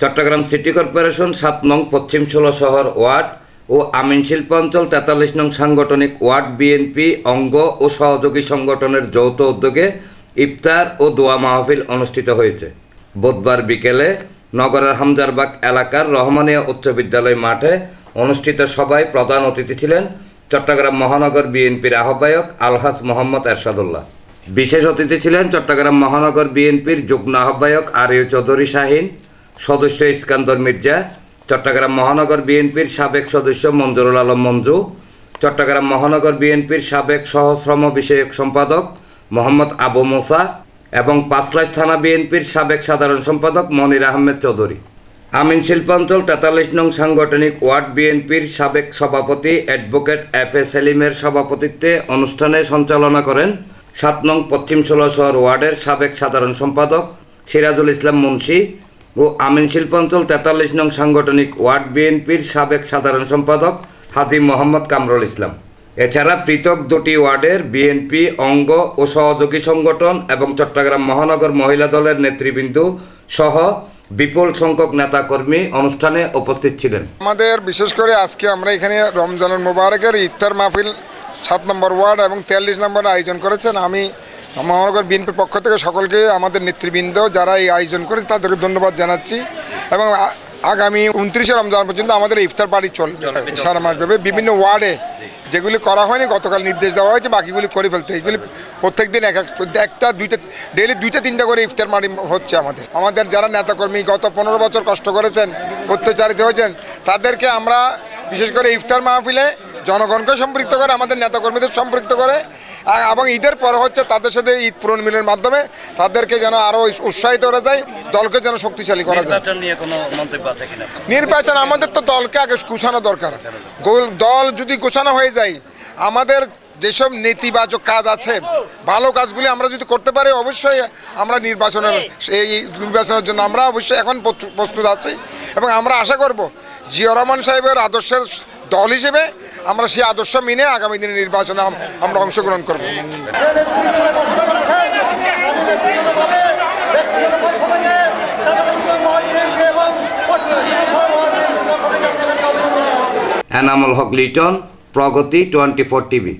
Chittagong city corporation সাত নং পশ্চিম ষোলো শহর ওয়ার্ড ও আমিন শিল্পাঞ্চল তেতাল্লিশ নং সাংগঠনিক ওয়ার্ড বিএনপি অঙ্গ ও সহযোগী সংগঠনের যৌথ উদ্যোগে ইফতার ও দোয়া মাহফিল অনুষ্ঠিত হয়েছে। বুধবার বিকেলে নগরের হামজারবাগ এলাকার রহমানিয়া উচ্চ বিদ্যালয় মাঠে অনুষ্ঠিত সভায় প্রধান অতিথি ছিলেন চট্টগ্রাম মহানগর বিএনপির আহ্বায়ক আলহাজ মোহাম্মদ এরশাদুল্লাহ। বিশেষ অতিথি ছিলেন চট্টগ্রাম মহানগর বিএনপির যুগ্ম আহ্বায়ক আরিয় চৌধুরী শাহিন সদস্য ইস্কান্দর মির্জা, চট্টগ্রাম মহানগর বিএনপির সাবেক সদস্য মঞ্জুরুল আলম মঞ্জু, চট্টগ্রাম মহানগর বিএনপির সাবেক সহশ্রম বিষয়ক সম্পাদক মোহাম্মদ আবু মোসা এবং পাঁচলাইশ থানা বিএনপির সাবেক সাধারণ সম্পাদক মনির আহমেদ চৌধুরী। আমিন শিল্পাঞ্চল তেতাল্লিশ নং সাংগঠনিক ওয়ার্ড বিএনপির সাবেক সভাপতি অ্যাডভোকেট এফ এ সেলিমের সভাপতিত্বে অনুষ্ঠানে সঞ্চালনা করেন সাত নং পশ্চিম ষোলো শহর ওয়ার্ডের সাবেক সাধারণ সম্পাদক সিরাজুল ইসলাম মুন্সি ও আমিন শিল্পাঞ্চল তেতাল্লিশ নং সাংগঠনিক ওয়ার্ড বিএনপির সাবেক সাধারণ সম্পাদক হাজি মোহাম্মদ কামরুল ইসলাম। এছাড়া পৃথক দুটি ওয়ার্ডের বিএনপি, অঙ্গ ও সহযোগী সংগঠন এবং চট্টগ্রাম মহানগর মহিলা দলের নেতৃবৃন্দ সহ বিপুল সংখ্যক নেতাকর্মী অনুষ্ঠানে উপস্থিত ছিলেন। আমাদের বিশেষ করে আজকে আমরা এখানে রমজানুল মুবারকের ইফতার মাহফিল সাত নম্বর ওয়ার্ড এবং তেয়াল্লিশ নম্বর আয়োজন করেছেন। আমি মহানগর বিএনপির পক্ষ থেকে সকলকে আমাদের নেতৃবৃন্দ যারা এই আয়োজন করেছে তাদেরকে ধন্যবাদ জানাচ্ছি। এবং আগামী উনত্রিশে রমজান পর্যন্ত আমাদের ইফতার পার্টি চলবে সারা মাস ব্যাপী বিভিন্ন ওয়ার্ডে যেগুলি করা হয়নি গতকাল নির্দেশ দেওয়া হয়েছে বাকিগুলি করে ফেলতে এগুলি প্রত্যেক দিন এক এক- একটা দুইটা ডেলি দুইটা তিনটা করে ইফতার মারি হচ্ছে আমাদের। আমাদের যারা নেতাকর্মী গত পনেরো বছর কষ্ট করেছেন অত্যাচারিত হয়েছেন তাদেরকে আমরা বিশেষ করে ইফতার মাহফিলে জনগণকে সম্পৃক্ত করে আমাদের নেতাকর্মীদের সম্পৃক্ত করে এবং ঈদের পর হচ্ছে তাদের সাথে ঈদ পূরণ মিলের মাধ্যমে তাদেরকে যেন আরও উৎসাহিত করা যায় দলকে যেন শক্তিশালী করা যায়। নির্বাচন আমাদের তো দলকে আগে গুছানো দরকার। দল যদি গোছানো হয়ে যায় আমাদের যেসব নেতিবাচক কাজ আছে ভালো কাজগুলি আমরা যদি করতে পারি অবশ্যই আমরা নির্বাচনের এই নির্বাচনের জন্য আমরা অবশ্যই এখন প্রস্তুত- প্রস্তুত আছি এবং আমরা আশা করব জিয়া রহমান সাহেবের আদর্শের দল হিসেবে আমরা সেই আদর্শ মেনে আগামী দিনে নির্বাচনে আমরা অংশগ্রহণ করব। Enamul Haque Liton, Pragati, twenty four TV.